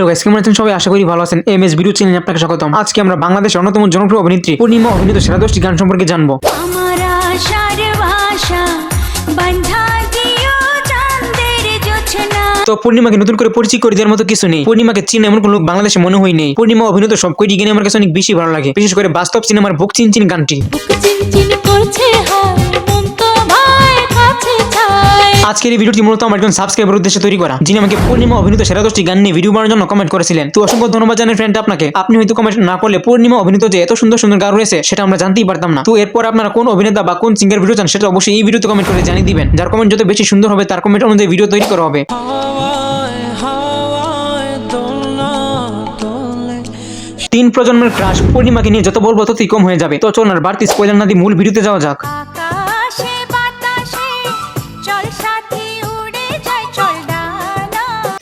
Hello guys কেমন আছেন সবাই? আশা করি ভালো আছেন। এম এস ভিডিও চ্যানেলে আপনাকে স্বাগতম। আজকে আমরা বাংলাদেশের অন্যতম জনপ্রিয় অভিনেত্রী পূর্ণিমা অভিনীত সেরা দশটি গান সম্পর্কে জানব। আমার আশার ভাষা বন্ধা দিও চাঁদের জোছনা। তো পূর্ণিমাকে নতুন করে পরিচয় করে দেওয়ার মতো কিছু নেই। পূর্ণিমাকে চিন এমন কোনো লোক বাংলাদেশে মনে হয় নেই। পূর্ণিমা অভিনীত সব কয়টি গানে আমার কাছে অনেক বেশি ভালো লাগে। বিশেষ করে বাস্তব সিনেমার বুক চিন চিন গানটি আজকের এই ভিডিওটি মূলত আমার একজন সাবস্ক্রাইবার উদ্দেশ্যে তৈরি করা, যিনি আমাকে পূর্ণিমা অভিনীত সেরা দশটি গান নিয়ে ভিডিও বানানোর জন্য কমেন্ট করেছিলেন। তো অসংখ্য ধন্যবাদ জানাই ফ্রেন্ড আপনাকে। আপনি হয়তো কমেন্ট না করলে পূর্ণিমা অভিনীত যে এত সুন্দর সুন্দর গান রয়েছে, সেটা আমরা জানতেই পারতাম না। তো এরপর আপনারা কোন অভিনেতা বা কোন সিঙ্গার ভিডিও চান, সেটা অবশ্যই এই ভিডিওতে কমেন্ট করে জানিয়ে দিবেন। যার কমেন্ট যত বেশি সুন্দর হবে, তার কমেন্ট অনুযায়ী ভিডিও তৈরি করা হবে। তিন প্রজন্মের ক্রাশ পূর্ণিমাকে নিয়ে যত বলব ততই কম হয়ে যাবে। তো চল আর বাড়তি স্পয়লার না দিয়ে মূল ভিডিওতে যাওয়া যাক।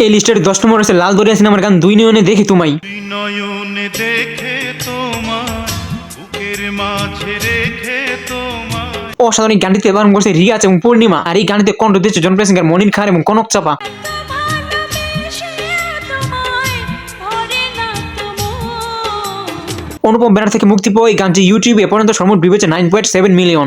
এই লিস্টের দশ নম্বর রয়েছে লাল দরিয়া সিনেমার গান দুই নয়নে দেখি তোমায়। নয়নে দেখে তোমার বুকের মাঝে রেখে তোমার অসাধারণ এই গানটিতে ব্যবহার করছে রিয়াজ এবং পূর্ণিমা আর এই গানটিতে কণ্ঠ দিয়েছে জনপ্রিয় সিঙ্গার মনির খান এবং কনক চাপা। অনুপম ব্যানার থেকে মুক্তি পাওয়া এই গানটি ইউটিউবে পর্যন্ত সর্বোচ্চ বিবেচে নাইন পয়েন্ট সেভেন মিলিয়ন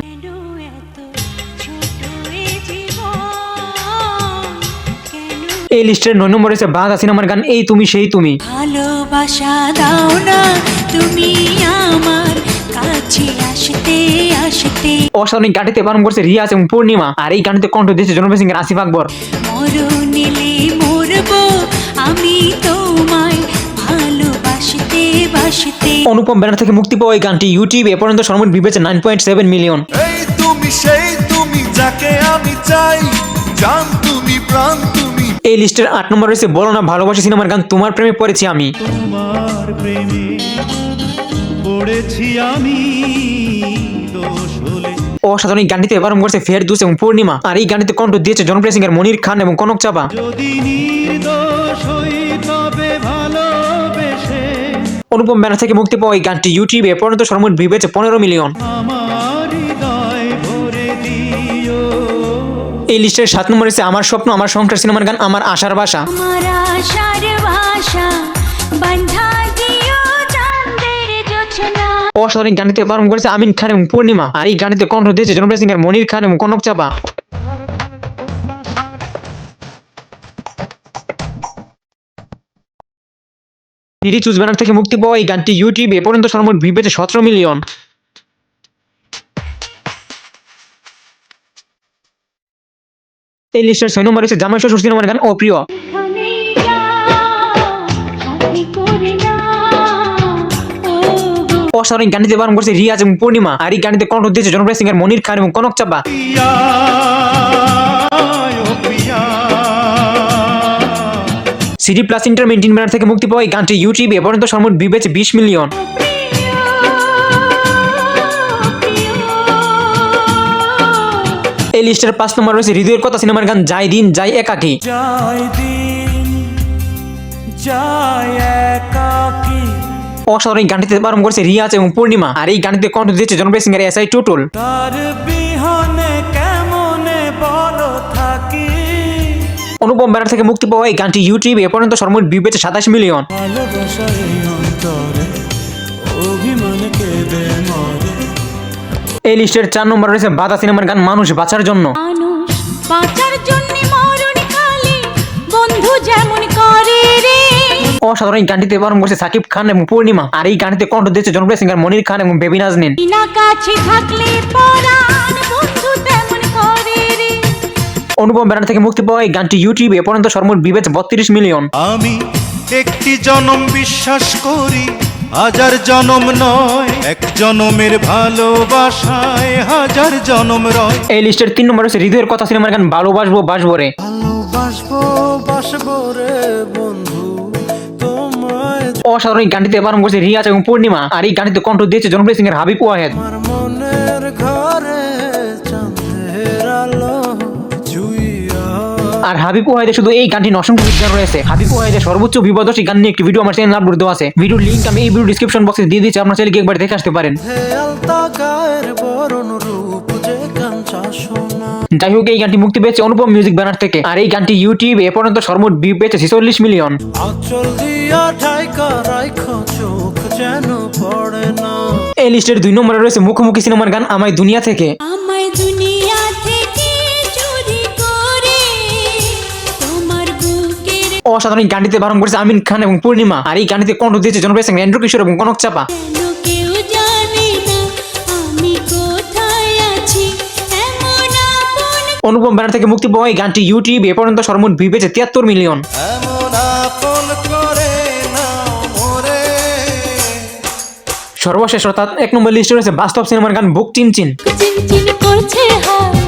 এই লিস্টের নয় নম্বর রয়েছে বাঘা সিনেমার গান এই তুমি সেই তুমি। ভালোবাসা দাও না তুমি আমার কাছে আসতে আসতে। অসাধারণ গানটিতে ব্যবহার করছে রিয়াজ এবং পূর্ণিমা। আর এই গানটিতে কণ্ঠ দিয়েছে জনপ্রিয় সিঙ্গার আসিফ আকবর। মরণেলে মরব আমি তোমায় ভালোবাসতে বাসতে। অনুপম ব্যানার থেকে মুক্তি পাওয়া এই গানটি ইউটিউবে এ পর্যন্ত সর্বোচ্চ বিবেচে নাইন পয়েন্ট সেভেন মিলিয়ন এই তুমি সেই তুমি যাকে আমি চাই জান তুমি প্রাণ তুমি এই লিস্টের আট নম্বর রয়েছে বলো না ভালোবাসি সিনেমার গান তোমার প্রেমে পড়েছি আমি। তোমার প্রেমে পড়েছি আমি অসাধারণ এই গানটিতে ব্যবহার করছে ফেরদুস এবং পূর্ণিমা আর এই গানটিতে কণ্ঠ দিয়েছে জনপ্রিয় সিঙ্গার মনির খান এবং কনক চাপা। অনুপম ব্যানার থেকে মুক্তি পাওয়া এই গানটি ইউটিউবে পর্যন্ত সর্বোচ্চ বিবেচে পনেরো মিলিয়ন। এই লিস্টের সাত নম্বর রয়েছে আমার স্বপ্ন আমার সংসার সিনেমার গান আমার আশার বাসা অসাধারণ গানটিতে ব্যবহার করেছে আমিন খান এবং পূর্ণিমা। আর এই গানটিতে কণ্ঠ দিয়েছে জনপ্রিয় সিঙ্গার মনির খান এবং কনক চাপা। ডিডি চুজ ব্যানার থেকে মুক্তি পাওয়া এই গানটি ইউটিউবে পর্যন্ত ভিউ পেয়েছে সতেরো মিলিয়ন এই লিস্টের ছয় নম্বর রয়েছে জামাই শ্বশুর সিনেমার গান অপ্রিয়। অসাধারণ গানটিতে ব্যবহার করছে রিয়াজ এবং পূর্ণিমা। আর এই গানটিতে কণ্ঠ দিয়েছে জনপ্রিয় সিঙ্গার মনির খান এবং কনক চাপা। প্রিয়া ও Priya CD plus entertainment banner থেকে মুক্তি পাওয়া এই গানটি ইউটিউবে এ পর্যন্ত সর্বোচ্চ পেয়েছে বিশ মিলিয়ন। এই লিস্টের পাঁচ নম্বর রয়েছে হৃদয়ের কথা সিনেমার গান যাই দিন যাই একাকি। অসাধারণ এই গানটিতে ব্যবহার করছে রিয়াজ এবং পূর্ণিমা আর এই গানটিতে কণ্ঠ দিয়েছে জনপ্রিয় singer S I Tutul Anupam banner থেকে মুক্তি পাওয়া এই গানটি ইউটিউবে পর্যন্ত সর্বোচ্চ ভিউ পেয়েছে সাতাশ মিলিয়ন অভিমান এই লিস্টের চার নম্বর রয়েছে বাধা সিনেমার গান মানুষ বাঁচার জন্য। মানুষ বাঁচার জন্য মরণ কালে বন্ধু যেমন করে রে। অসাধারণ এই গানটিতে ব্যবহার করছে সাকিব খান এবং পূর্ণিমা। আর এই গানটিতে কণ্ঠ দিয়েছে জনপ্রিয় সিঙ্গার মনির খান এবং বেবি নাজনীন। বিনা কাছে থাকলে পরাণ বন্ধু তেমন করে রে। অনুপম ব্যানার থেকে মুক্তি পাওয়া এই গানটি ইউটিউবে এ পর্যন্ত সর্বোচ্চ বিবেচ বত্রিশ মিলিয়ন। আমি একটি জনম বিশ্বাস করি। হাজার জনম নয় এক জনমের ভালোবাসায় হাজার জনম রয়। এই লিস্টের তিন নম্বর রয়েছে হৃদয়ের কথা সিনেমার গান ভালোবাসবো বাসবো রে। ভালোবাসবো বাসবো রে বন্ধু অসাধারণ এই গানটিতে ব্যবহার করছে রিয়াজ এবং পূর্ণিমা। আর এই গানটিতে কণ্ঠ দিয়েছে জনপ্রিয় সিঙ্গার হাবিব ওয়াহেদ। মনের ঘরে আর হাবিব ওয়াহিদের শুধু এই গানটি অসংখ্য গান রয়েছে। হাবিব ওয়াহিদের সর্বোচ্চ বিপদশী গান নিয়ে একটি ভিডিও আমার চ্যানেল আপলোড দেওয়া আছে। ভিডিওর লিঙ্ক আমি এই ভিডিও ডিসক্রিপশন বক্সে দিয়ে দিচ্ছি আপনার চ্যানেলকে একবার দেখে আসতে পারেন। যাই হোক এই গানটি মুক্তি পেয়েছে অনুপম মিউজিক ব্যানার থেকে। আর এই গানটি ইউটিউবে এ পর্যন্ত সর্বমোট ভিউ পেয়েছে ছিচল্লিশ মিলিয়ন এই লিস্টের দুই নম্বরে রয়েছে মুখোমুখি সিনেমার গান আমায় দুনিয়া থেকে। আমায় দুনিয়া অসাধারণ গানটিতে বারণ করেছে আমিন খান এবং পূর্ণিমা। আর এই গানটিতে কণ্ঠ দিয়েছে জনপ্রিয় সিং এন্ড্রু কিশোর এবং কনক চাপা। অনুপম ব্যানার থেকে মুক্তি পাওয়া এই গানটি ইউটিউবে এ পর্যন্ত সর্বমোট ভিউ পেয়েছে তিয়াত্তর মিলিয়ন সর্বশেষ অর্থাৎ এক নম্বর লিস্টে রয়েছে বাস্তব সিনেমার গান বুক চিনচিন। চিনচিন করছে হায়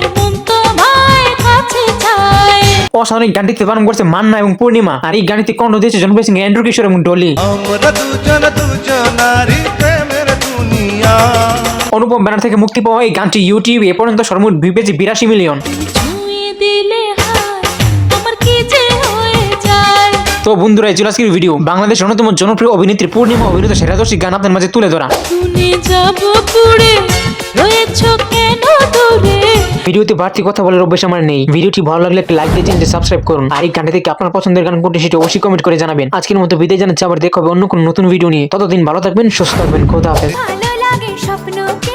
অসাধারণ গানটিতে বারণ করেছে মান্না এবং পূর্ণিমা। আর এই গানটিতে কণ্ঠ দিয়েছে জনপ্রিয় সিং এন্ড্রু কিশোর এবং ডলি। অনুপম ব্যানার থেকে মুক্তি পাওয়া এই গানটি ইউটিউবে এ পর্যন্ত সর্বমোট ভিউ পেয়েছে বিরাশি মিলিয়ন। তো বন্ধুরা এই ছিল আজকের ভিডিও। বাংলাদেশের অন্যতম জনপ্রিয় অভিনেত্রী পূর্ণিমা অভিনীত সেরাদর্শী গান আপনাদের মাঝে তুলে ধরা। রয়েছ কেন দূরে? ভিডিওতে বাড়তি কথা বলার অভ্যাস আমার নেই। ভিডিওটি ভালো লাগলে একটা লাইক দিয়ে চ্যানেলটি সাবস্ক্রাইব করুন। আর এই গানটি থেকে আপনার পছন্দের গান কোনটি সেটি অবশ্যই কমেন্ট করে জানাবেন। আজকের মতো বিদায় জানাচ্ছি আবার দেখা হবে অন্য কোনো নতুন ভিডিও নিয়ে। ততদিন ভালো থাকবেন সুস্থ থাকবেন খোদা হাফেজ। ভালো লাগে স্বপ্নকে